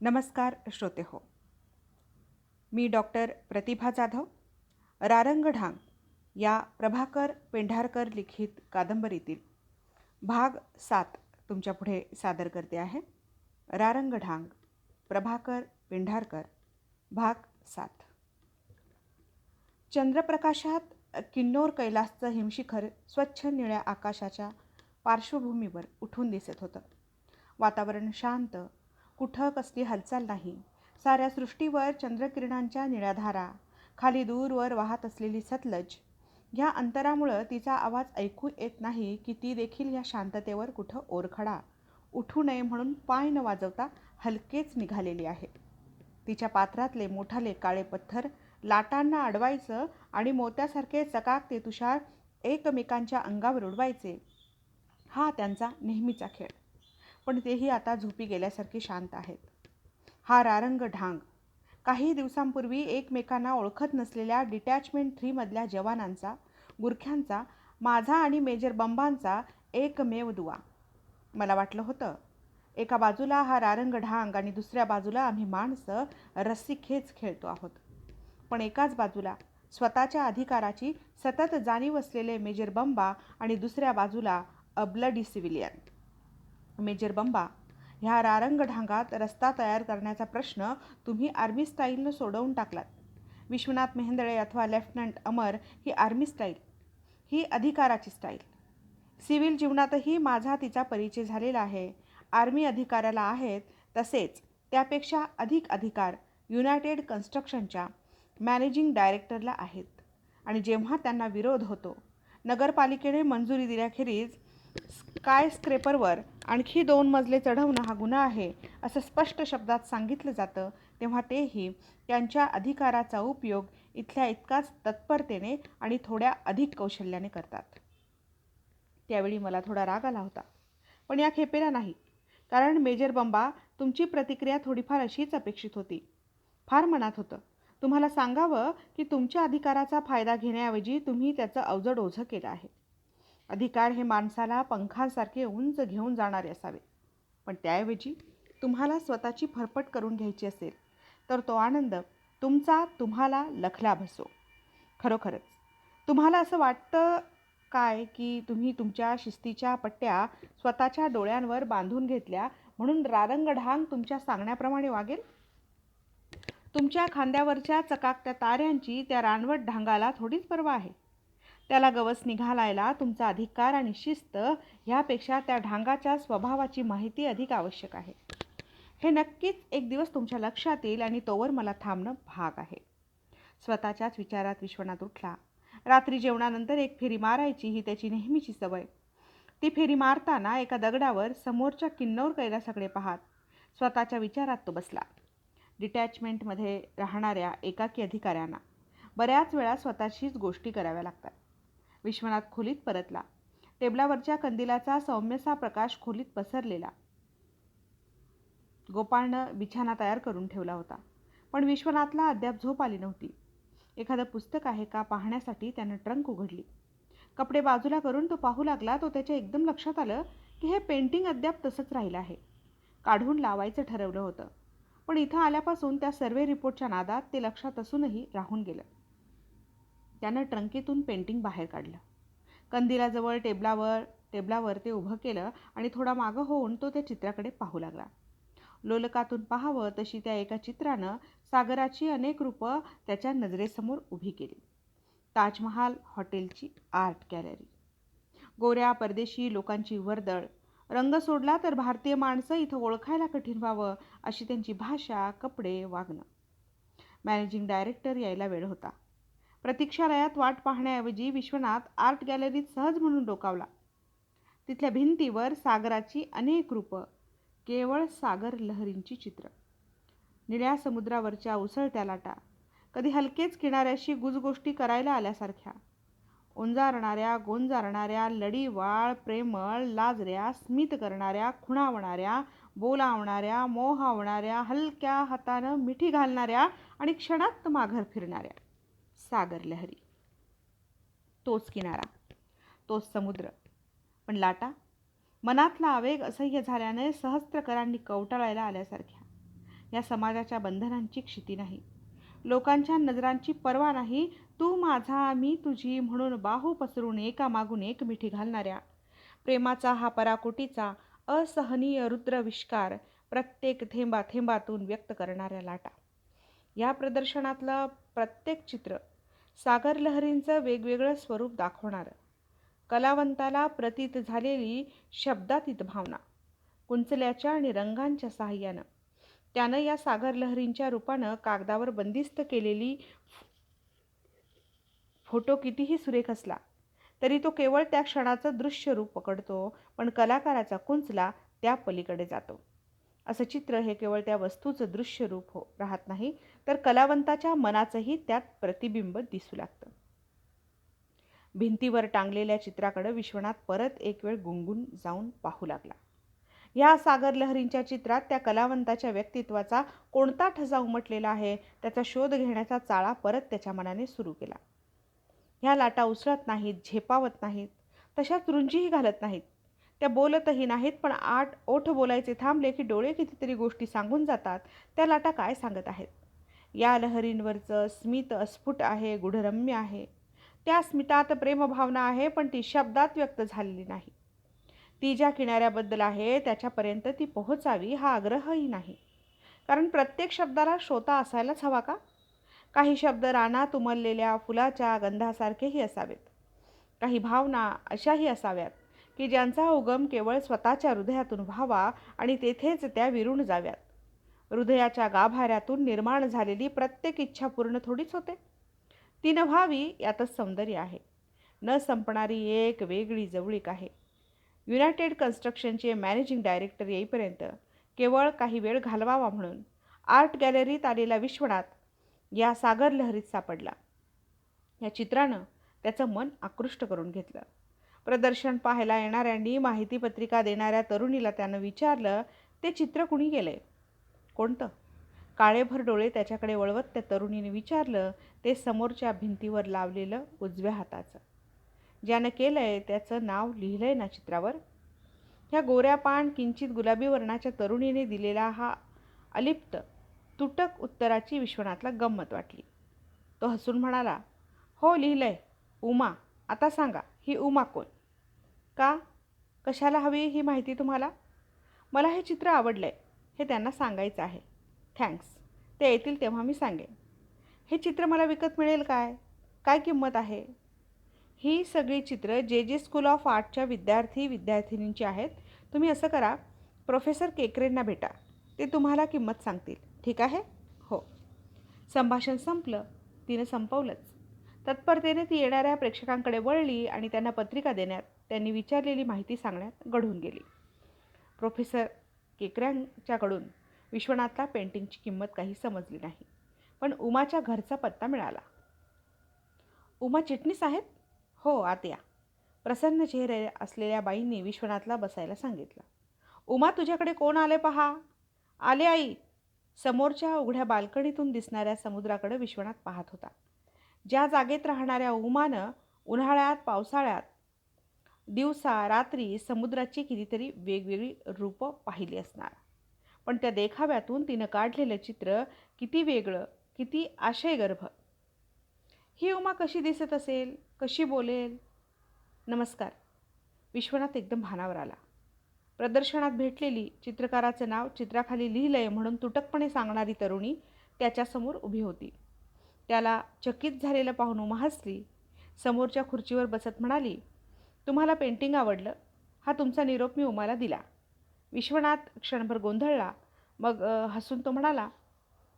नमस्कार श्रोते हो. मी डॉक्टर प्रतिभा जाधव रारंगढांग या प्रभाकर पेंढारकर लिखित कादंबरीतील भाग सात तुमच्यापुढे सादर करते आहे. रारंगढांग प्रभाकर पेंढारकर भाग सात. चंद्रप्रकाशात किन्नोर कैलासचं हिमशिखर स्वच्छ निळ्या आकाशाच्या पार्श्वभूमीवर उठून दिसत होतं. वातावरण शांत कुठं कसली हालचाल नाही. साऱ्या सृष्टीवर चंद्रकिरणांच्या निळ्याधारा खाली दूरवर वाहत असलेली सतलज. ह्या अंतरामुळं तिचा आवाज ऐकू येत नाही की ती देखील ह्या शांततेवर कुठं ओरखडा. उठू नये म्हणून पाय न वाजवता हलकेच निघालेली आहे तिच्या पात्रातले मोठाले काळे पत्थर लाटांना अडवायचं आणि मोत्यासारखे चकाक ते तुषार एकमेकांच्या अंगावर उडवायचे. हा त्यांचा नेहमीचा खेळ. पण तेही आता झोपी गेल्यासारखी शांत आहेत. हा रारंग ढांग. काही दिवसांपूर्वी एकमेकांना ओळखत नसलेल्या डिटॅचमेंट थ्रीमधल्या जवानांचा गुरख्यांचा माझा आणि मेजर बंबांचा एकमेव दुवा. मला वाटलं होतं एका बाजूला हा रारंग ढांग आणि दुसऱ्या बाजूला आम्ही माणसं रस्सी खेच खेळतो आहोत. पण एकाच बाजूला स्वतःच्या अधिकाराची सतत जाणीव असलेले मेजर बंबा आणि दुसऱ्या बाजूला a bloody civilian. Major Bamba ह्या रारंग ढांगात रस्ता तयार करण्याचा प्रश्न तुम्ही आर्मी स्टाईलनं सोडवून टाकलात. विश्वनाथ मेहेंदळे अथवा लेफ्टनंट अमर ही आर्मी स्टाईल ही अधिकाराची स्टाईल. सिव्हिल जीवनातही माझा तिचा परिचय झालेला आहे. आर्मी अधिकाऱ्याला आहेत तसेच त्यापेक्षा अधिक अधिकार युनायटेड कन्स्ट्रक्शनच्या मॅनेजिंग डायरेक्टरला आहेत. आणि जेव्हा त्यांना विरोध होतो नगरपालिकेने मंजुरी दिल्याखेरीज स्काय स्क्रेपरवर आणखी दोन मजले चढवणं हा गुन्हा आहे असं स्पष्ट शब्दात सांगितलं जातं. तेव्हा तेही त्यांच्या अधिकाराचा उपयोग इथल्या इतकाच तत्परतेने आणि थोड्या अधिक कौशल्याने करतात. त्यावेळी मला थोडा राग आला होता. पण या खेपेला नाही. कारण मेजर बंबा तुमची प्रतिक्रिया थोडीफार अशीच अपेक्षित होती. फार मनात होतं. तुम्हाला सांगावं की तुमच्या अधिकाराचा फायदा घेण्याऐवजी तुम्ही त्याचं अवजड ओझं केलं आहे. अधिकार हे माणसाला पंखांसारखे उंच घेऊन जाणारे असावे. पण त्याऐवजी तुम्हाला स्वतःची फरफट करून घ्यायची असेल तर तो आनंद तुमचा तुम्हाला लखला भसो खरोखरच तुम्हाला असं वाटतं काय की तुम्ही तुमच्या शिस्तीच्या पट्ट्या स्वतःच्या डोळ्यांवर बांधून घेतल्या म्हणून रारंगढांग तुमच्या सांगण्याप्रमाणे वागेल? तुमच्या खांद्यावरच्या चकाकत्या ताऱ्यांची त्या रानवट ढांगाला थोडीच पर्वा आहे. त्याला गवस निघालायला तुमचा अधिकार आणि शिस्त ह्यापेक्षा त्या ढांगाच्या स्वभावाची माहिती अधिक आवश्यक आहे. हे नक्कीच एक दिवस तुमच्या लक्षात येईल आणि तोवर मला थांबणं भाग आहे. स्वतःच्याच विचारात विश्वनाथ उठला. रात्री जेवणानंतर एक फेरी मारायची ही त्याची नेहमीची सवय. ती फेरी मारताना एका दगडावर समोरच्या किन्नौर कैलासाकडे पाहात. स्वतःच्या विचारात तो बसला. डिटॅचमेंटमध्ये राहणाऱ्या एकाकी अधिकाऱ्यांना. बऱ्याच वेळा स्वतःशीच गोष्टी कराव्या लागतात. विश्वनाथ खोलीत परतला. टेबलावरच्या कंदिलाचा सौम्यसा प्रकाश खोलीत पसरलेला. गोपाळनं बिछाना तयार करून ठेवला होता. पण विश्वनाथला अद्याप झोप आली नव्हती. एखादं पुस्तक आहे का पाहण्यासाठी त्यानं ट्रंक उघडली. कपडे बाजूला करून तो पाहू लागला तो त्याच्या एकदम लक्षात आलं की हे पेंटिंग अद्याप तसंच राहिलं आहे. काढून लावायचं ठरवलं होतं. पण इथं आल्यापासून त्या सर्वे रिपोर्टच्या नादात ते लक्षात असूनही राहून गेलं. त्यानं ट्रंकेतून पेंटिंग बाहेर काढलं. कंदिलाजवळ टेबलावर टेबलावर ते उभं केलं आणि थोडा मागं होऊन तो त्या चित्राकडे पाहू लागला. लोलकातून पाहावं तशी त्या एका चित्रानं सागराची अनेक रूपं त्याच्या नजरेसमोर उभी केली. ताजमहाल हॉटेलची आर्ट गॅलरी. गोऱ्या परदेशी लोकांची वर्दळ. रंग सोडला तर भारतीय माणसं इथं ओळखायला कठीण व्हावं अशी त्यांची भाषा कपडे वागणं. मॅनेजिंग डायरेक्टर यायला वेळ होता. प्रतीक्षालयात वाट पाहण्याऐवजी विश्वनाथ आर्ट गॅलरीत सहज म्हणून डोकावला. तिथल्या भिंतीवर सागराची अनेक रूपं केवळ सागर लहरींची चित्र. निळ्या समुद्रावरच्या उसळत्या लाटा कधी हलकेच किनाऱ्याशी गुजगोष्टी करायला आल्यासारख्या ओंजारणाऱ्या गोंजारणाऱ्या लढीवाळ प्रेमळ लाजऱ्या स्मित करणाऱ्या खुणावणाऱ्या बोलावणाऱ्या मोहावणाऱ्या हलक्या हातानं मिठी घालणाऱ्या आणि क्षणात माघर फिरणाऱ्या. सागर लहरी. तोच किनारा तोच समुद्र. पण लाटा मनातला आवेग असह्य झाल्याने सहस्त्रकरांनी कवटाळायला आल्यासारख्या. या समाजाच्या बंधनांची क्षिती नाही. लोकांच्या नजरांची पर्वा नाही. तू माझा मी तुझी म्हणून बाहू पसरून एकामागून एक मिठी घालणाऱ्या. प्रेमाचा हा पराकोटीचा असहनीय रुद्रविष्कार प्रत्येक थेंबा थेंबातून व्यक्त करणाऱ्या लाटा. या प्रदर्शनातलं प्रत्येक चित्र सागर लहरींचं वेगवेगळं स्वरूप दाखवणारं. कलावंताला प्रतीत झालेली शब्दातीत भावना कुंचल्याच्या आणि रंगांच्या साहाय्यानं. त्यानं या सागर लहरींच्या रूपानं कागदावर बंदिस्त केलेली फोटो कितीही सुरेख असला तरी तो केवळ त्या क्षणाचं दृश्य रूप पकडतो पण कलाकाराचा कुंचला त्या पलीकडे जातो. असं चित्र हे केवळ त्या वस्तूचं दृश्य रूप हो राहत नाही तर कलावंताच्या मनाचंही त्यात प्रतिबिंब दिसू लागतं. भिंतीवर टांगलेल्या चित्राकडं विश्वनाथ परत एक वेळ गुंगून जाऊन पाहू लागला. या सागर लहरींच्या चित्रात त्या कलावंताच्या व्यक्तित्वाचा कोणता ठसा उमटलेला आहे त्याचा शोध घेण्याचा चाळा परत त्याच्या मनाने सुरू केला. ह्या लाटा उसळत नाहीत झेपावत नाहीत तशाच रुंजीही घालत नाहीत. त्या बोलतही नाहीत पण आठ ओठ बोलायचे थांबले की डोळे कितीतरी गोष्टी सांगून जातात. त्या लाटा काय सांगत आहेत? या लहरींवरचं स्मित अस्फुट आहे गुढरम्य आहे. त्या स्मितात प्रेमभावना आहे पण ती शब्दात व्यक्त झालेली नाही. ती ज्या किनाऱ्याबद्दल आहे त्याच्यापर्यंत ती पोहोचावी हा आग्रहही नाही. कारण प्रत्येक शब्दाला श्रोता असायलाच हवा का? काही शब्द रानात उमललेल्या फुलाच्या गंधासारखेही असावेत. काही भावना अशाही असाव्यात. की ज्यांचा उगम केवळ स्वतःच्या हृदयातून व्हावा आणि तेथेच त्या विरून जाव्यात. हृदयाच्या गाभाऱ्यातून निर्माण झालेली प्रत्येक इच्छा पूर्ण थोडीच होते. ती न व्हावी यातच सौंदर्य आहे. न संपणारी एक वेगळी जवळीक आहे. युनायटेड कन्स्ट्रक्शनचे मॅनेजिंग डायरेक्टर येईपर्यंत केवळ काही वेळ घालवावा म्हणून आर्ट गॅलरीत आलेला विश्वनाथ या सागर लहरीत सापडला. या चित्रानं त्याचं मन आकृष्ट करून घेतलं. प्रदर्शन पाहायला येणाऱ्यांनी माहितीपत्रिका देणाऱ्या तरुणीला त्यानं विचारलं ते चित्र कुणी केलं कोणतं? काळेभर डोळे त्याच्याकडे वळवत त्या तरुणीने विचारलं ते समोरच्या भिंतीवर लावलेलं उजव्या हाताचं. ज्यानं केलं आहे त्याचं नाव लिहिलं आहे ना चित्रावर? ह्या गोऱ्या पान किंचित गुलाबी वर्णाच्या तरुणीने दिलेला हा अलिप्त तुटक उत्तराची विश्वनाथला गंमत वाटली. तो हसून म्हणाला हो लिहिलं आहे उमा आता सांगा ही उमा कोण? का? कशाला हवी ही माहिती तुम्हाला? मला हे चित्र आवडलं आहे हे त्यांना सांगायचं आहे. थँक्स. ते येतील तेव्हा मी सांगेन. हे चित्र मला विकत मिळेल काय? काय किंमत आहे? ही सगळी चित्र जे जे स्कूल ऑफ आर्टच्या विद्यार्थी विद्यार्थिनींची आहेत तुम्ही असं करा प्रोफेसर केकरेंना भेटा. ते तुम्हाला किंमत सांगतील. ठीक आहे? हो. संभाषण संपलं. तिनं संपवलंच. तत्परतेने ती येणाऱ्या प्रेक्षकांकडे वळली आणि त्यांना पत्रिका देण्यात त्यांनी विचारलेली माहिती सांगण्यात घडून गेली. प्रोफेसर केकऱ्यांच्याकडून विश्वनाथला पेंटिंगची किंमत काही समजली नाही पण उमाच्या घरचा पत्ता मिळाला. उमा चिटणीस आहेत? हो आत्या. प्रसन्न चेहरे असलेल्या बाईंनी विश्वनाथला बसायला सांगितलं. उमा तुझ्याकडे कोण आले पहा. आले आई. समोरच्या उघड्या बाल्कनीतून दिसणाऱ्या समुद्राकडे विश्वनाथ पाहत होता. ज्या जागेत राहणाऱ्या उमानं उन्हाळ्यात पावसाळ्यात दिवसा रात्री समुद्राची कितीतरी वेगवेगळी रूपं पाहिली असणार. पण त्या देखाव्यातून तिनं काढलेलं चित्र किती वेगळं किती आशयगर्भ. ही उमा कशी दिसत असेल? कशी बोलेल? नमस्कार. विश्वनाथ एकदम भानावर आला. प्रदर्शनात भेटलेली चित्रकाराचं नाव चित्राखाली लिहिलं आहे म्हणून तुटकपणे सांगणारी तरुणी त्याच्यासमोर उभी होती. त्याला चकित झालेलं पाहून उमा हसली. समोरच्या खुर्चीवर बसत म्हणाली तुम्हाला पेंटिंग आवडलं हा तुमचा निरोप मी उमाला दिला. विश्वनाथ क्षणभर गोंधळला मग हसून तो म्हणाला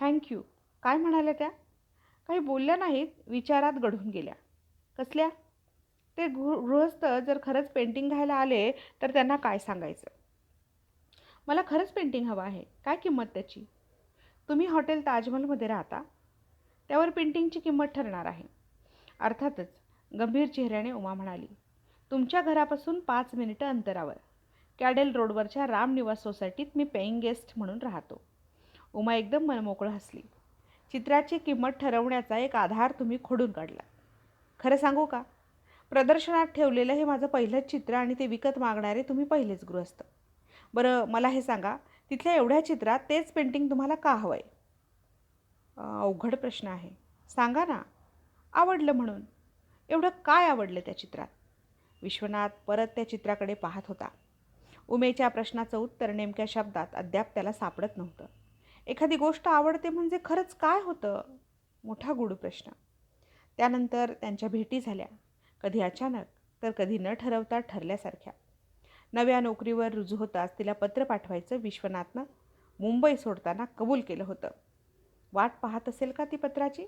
थँक्यू काय म्हणाल्या त्या? काही बोलल्या नाहीत विचारात घडून गेल्या. कसल्या? ते गृह गृहस्थ जर खरंच पेंटिंग घ्यायला आले तर त्यांना काय सांगायचं? मला खरंच पेंटिंग हवं आहे. काय किंमत त्याची? तुम्ही हॉटेल ताजमहलमध्ये राहता. त्यावर पेंटिंगची किंमत ठरणार आहे. अर्थातच गंभीर चेहऱ्याने उमा म्हणाली. तुमच्या घरापासून पाच मिनिटं अंतरावर. कॅडेल रोडवरच्या रामनिवास सोसायटीत मी पेईंग गेस्ट म्हणून राहतो. उमा एकदम मनमोकळं हसली. चित्राची किंमत ठरवण्याचा एक आधार तुम्ही खोडून काढला. खरं सांगू का? प्रदर्शनात ठेवलेलं हे माझं पहिलंच चित्र आणि ते विकत मागणारे तुम्ही पहिलेच गृहस्थ. बरं मला हे सांगा तिथल्या एवढ्या चित्रात तेच पेंटिंग तुम्हाला का हवं आहे अवघड प्रश्न आहे. सांगा ना. आवडलं म्हणून. एवढं काय आवडलं त्या चित्रात? विश्वनाथ परत त्या चित्राकडे पाहत होता. उमेच्या प्रश्नाचं उत्तर नेमक्या शब्दात अद्याप त्याला सापडत नव्हतं. एखादी गोष्ट आवडते म्हणजे खरंच काय होतं? मोठा गुढ प्रश्न. त्यानंतर त्यांच्या भेटी झाल्या. कधी अचानक तर कधी न ठरवता ठरल्यासारख्या. नव्या नोकरीवर रुजू होताच तिला पत्र पाठवायचं विश्वनाथनं मुंबई सोडताना कबूल केलं होतं. वाट पाहत असेल का ती पत्राची?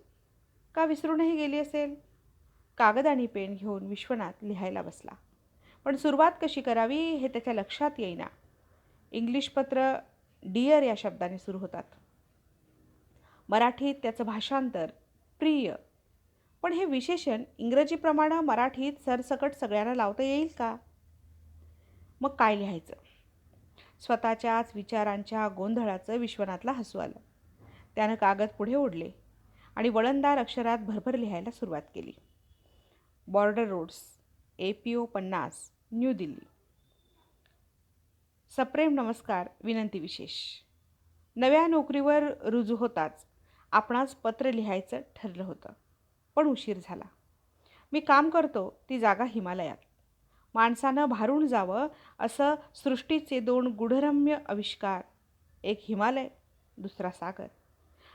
का विसरूनही गेली असेल? कागद आणि पेन घेऊन विश्वनाथ लिहायला बसला. पण सुरुवात कशी करावी हे त्याच्या लक्षात येईना. इंग्लिश पत्र डिअर या शब्दाने सुरू होतात. मराठीत त्याचं भाषांतर प्रिय पण हे विशेषण इंग्रजीप्रमाणे मराठीत सरसकट सगळ्यांना लावता येईल का? मग काय लिहायचं? स्वतःच्याच विचारांच्या गोंधळाचं विश्वनाथला हसू आलं. त्यानं कागद पुढे ओढले आणि वळणदार अक्षरात भरभर लिहायला सुरुवात केली. Border roads A P O पन्नास न्यू दिल्ली. सप्रेम नमस्कार विनंती विशेष. नव्या नोकरीवर रुजू होताच आपणास पत्र लिहायचं ठरलं होतं पण उशीर झाला. मी काम करतो ती जागा हिमालयात. माणसानं भारून जावं असं सृष्टीचे दोन गुढरम्य आविष्कार एक हिमालय दुसरा सागर.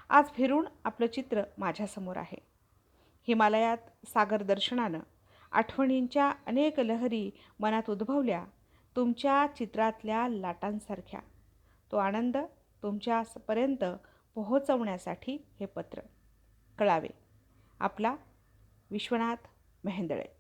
आज फिरून आपलं चित्र माझ्यासमोर आहे. हिमालयात सागर दर्शनानं आठवणींच्या अनेक लहरी मनात उद्भवल्या तुमच्या चित्रातल्या लाटांसारख्या. तो आनंद तुमच्यापर्यंत पोहोचवण्यासाठी हे पत्र. कळावे. आपला विश्वनाथ मेहेंदळे.